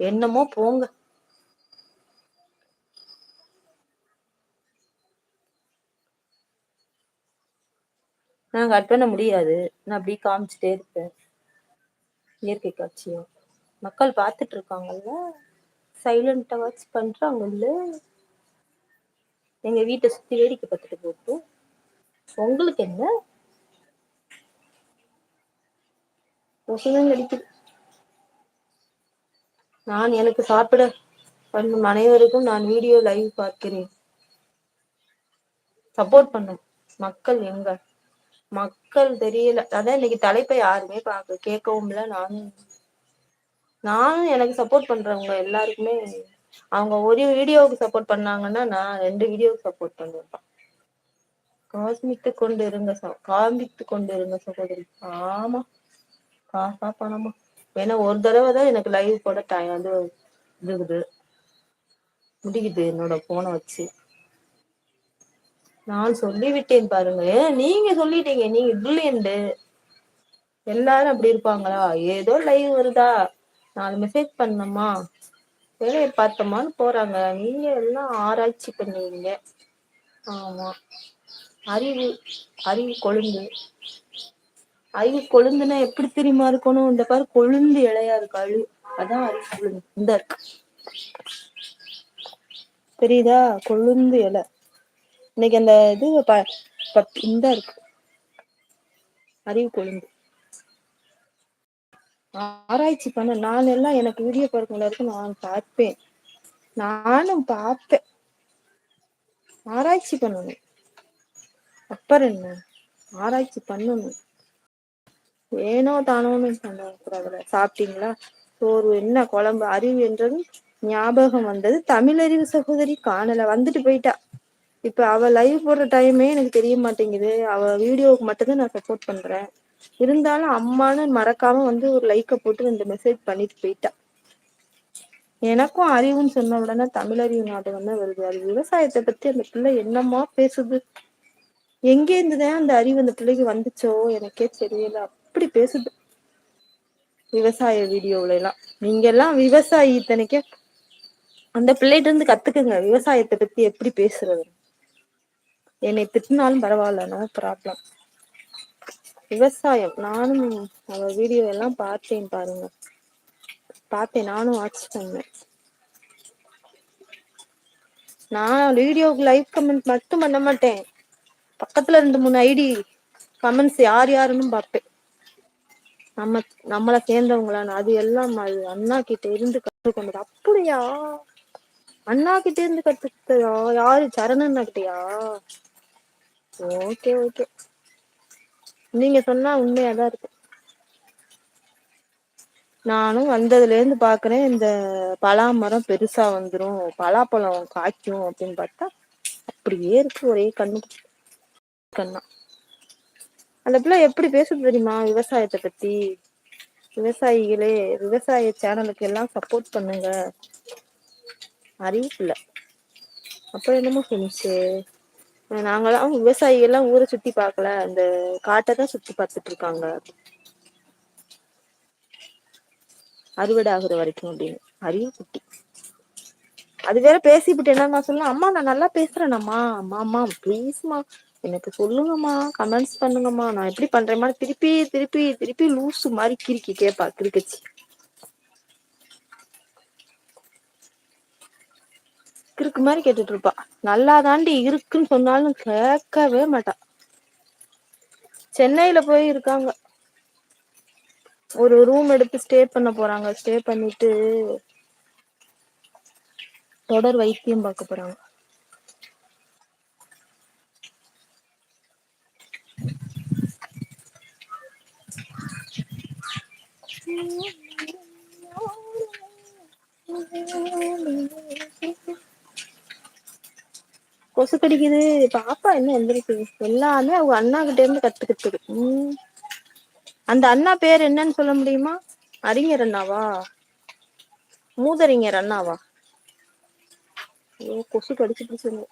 என்னமோ போங்க. நான் கட் பண்ண முடியாது. நான் அப்படியே காமிச்சிட்டே இருப்பேன். இயற்கை காட்சியும். மக்கள் பார்த்துட்டு இருக்காங்கல்ல? சைலண்டா வாட்ச் பண்றாங்கல்ல? எங்க வீட்டை சுத்தி வேடிக்கை பார்த்துட்டு போட்டு. உங்களுக்கு என்ன? பசங்க கடிக்குது நான் எனக்கு சாப்பிட பண்ணும் அனைவருக்கும் நான் வீடியோ லைவ் பார்க்கிறேன். சப்போர்ட் பண்ணும். மக்கள் எங்க? மக்கள் தெரியல. அதான் இன்னைக்கு தலைப்பை யாருமே பார்க்க கேட்கவும் இல்லை. நானும் நானும் எனக்கு சப்போர்ட் பண்றவங்க எல்லாருக்குமே அவங்க ஒரு வீடியோவுக்கு சப்போர்ட் பண்ணாங்கன்னா நான் ரெண்டு வீடியோவுக்கு சப்போர்ட் பண்ணுவேன் காஸ்மித்து கொண்டு இருங்க காமித்து கொண்டு இருங்க சகோதரி. ஆமா காசா பணமா? ஏன்னா ஒரு தடவை தான் எனக்கு லைவ் போட டைம் வந்து இருக்குது முடிக்குது என்னோட போனை வச்சு. நான் சொல்லிவிட்டேன் பாருங்க. நீங்க சொல்லிட்டீங்க. நீங்க பிரில்லியன்ட் எல்லாரும் அப்படி இருப்பாங்களா? ஏதோ லைவ் வருதா? நாலு மெசேஜ் பண்ணமா வேலையை பார்த்தோமான்னு போறாங்க. நீங்க எல்லாம் ஆராய்ச்சி பண்ணுவீங்க ஆமா. அறிவு அறிவு கொழுந்து. அறிவு கொழுந்துனா எப்படி தெரியுமா இருக்கணும்? இந்த பாரு கொழுந்து இலையா இருக்கு அழு. அதான் அறிவு கொழுந்து. இந்த இருக்கு. தெரியுதா? கொழுந்து இலை. இன்னைக்கு அந்த இது இந்த இருக்கு. அறிவு கொழுந்து. ஆராய்ச்சி பண்ண. நான் எல்லாம் எனக்கு வீடியோ பார்க்கல இருக்கு. நான் பார்ப்பேன். நானும் பார்ப்பேன். ஆராய்ச்சி பண்ணணும். அப்புறம் என்ன? ஆராய்ச்சி பண்ணணும். ஏனோ தானோன்னு பண்ணக்கூடாதுல சாப்பிட்டீங்களா? சோர்வு. என்ன குழம்பு? அறிவு என்றது ஞாபகம் வந்தது. தமிழறிவு சகோதரி காணல. வந்துட்டு போயிட்டா. இப்ப அவ லைவ் போடுற டைமே எனக்கு தெரிய மாட்டேங்குது. அவ வீடியோவுக்கு மட்டும்தான் நான் சப்போர்ட் பண்றேன். இருந்தாலும் அம்மானு மறக்காம வந்து ஒரு லைக்க போட்டு ரெண்டு மெசேஜ் பண்ணிட்டு போயிட்டா. எனக்கும் அறிவுன்னு சொன்ன உடனே தமிழறிவு நாடகம் தான் வருது. அது விவசாயத்தை பத்தி அந்த பிள்ளை என்னமா பேசுது? எங்கே இருந்துதான் அந்த அறிவு அந்த பிள்ளைக்கு வந்துச்சோ? எனக்கே தெரியல. அப்படி பேசுது. விவசாய வீடியோவுல எல்லாம். நீங்க எல்லாம் விவசாயி இத்தனைக்கு அந்த பிள்ளைகிட்ட இருந்து கத்துக்குங்க. விவசாயத்தை பத்தி எப்படி பேசுறது? என்னை திட்டினாலும் பரவாயில்ல நோ ப்ராப்ளம் விவசாயம் நானும் அவ வீடியோ எல்லாம் பார்த்தேன் பாருங்க. பார்த்தேன் நானும் வாட்ச் பண்ணேன். நான் வீடியோக்கு லைவ் கமெண்ட் மட்டும் பண்ண மாட்டேன். பக்கத்துல ரெண்டு மூணு ஐடி கமெண்ட்ஸ் யார் யாருன்னு பார்ப்பேன். நம்ம நம்மளை சேர்ந்தவங்களான்னு. அது எல்லாம் அது அண்ணா கிட்ட இருந்து கற்றுக்கொண்டது அப்படியா? அண்ணா கிட்ட இருந்து கத்துக்கிட்டதா யாரு? சரணண்ணா கிட்டயா ஓகே ஓகே. நீங்க சொன்னா உண்மையாதான் இருக்கு. நானும் வந்ததுல இருந்து பாக்குறேன் இந்த பலாமரம் பெருசா வந்துரும் பலாப்பழம் காய்க்கும் அப்படின்னு பார்த்தா அப்படியே இருக்கு. ஒரே கண்ணு கண்ணா. அந்த பிள்ளை எப்படி பேசுது தெரியுமா? விவசாயத்தை பத்தி. விவசாயிகளே விவசாய சேனலுக்கு எல்லாம் சப்போர்ட் பண்ணுங்க. அறிவிப்புல அப்புறம் என்னமோ சொன்னிச்சு நாங்களாம் விவசாயிகள் எல்லாம் ஊரை சுத்தி பார்க்கல. அந்த காட்டை தான் சுத்தி பார்த்துட்டு இருக்காங்க. அறுவடை ஆகுற வரைக்கும் அப்படின்னு. அறிவு குட்டி. அது வேற பேசிவிட்டு என்ன சொல்லலாம்? அம்மா நான் நல்லா பேசுறேனம்மா அம்மா. அம்மா ப்ளீஸ்மா எனக்கு சொல்லுங்கம்மா கமெண்ட்ஸ் பண்ணுங்கம்மா. நான் எப்படி பண்றேம்மா திருப்பி திருப்பி திருப்பி லூசு மாதிரி கிறுக்கி கேப்பா கிறுக்கச்சு. கிறுக்கு மாதிரி கேட்டுட்டு இருப்பா. நல்லா தாண்டி இருக்குன்னு சொன்னாலும் கேட்கவே மாட்டா. சென்னையில போய் இருக்காங்க. ஒரு ரூம் எடுத்து ஸ்டே பண்ண போறாங்க. ஸ்டே பண்ணிட்டு தொடர் வைத்தியம் பார்க்க போறாங்க. கொசு கடிக்குது. பாப்பா என்ன எந்திரிக்குது? எல்லாமே அவங்க அண்ணா கிட்ட இருந்து கத்துக்கிட்டு உம் அந்த அண்ணா பேர் என்னன்னு சொல்ல முடியுமா? அறிஞர் அண்ணாவா? மூதறிஞர் அண்ணாவா? ஐயோ கொசு கடிச்சு பிடிச்சிருங்க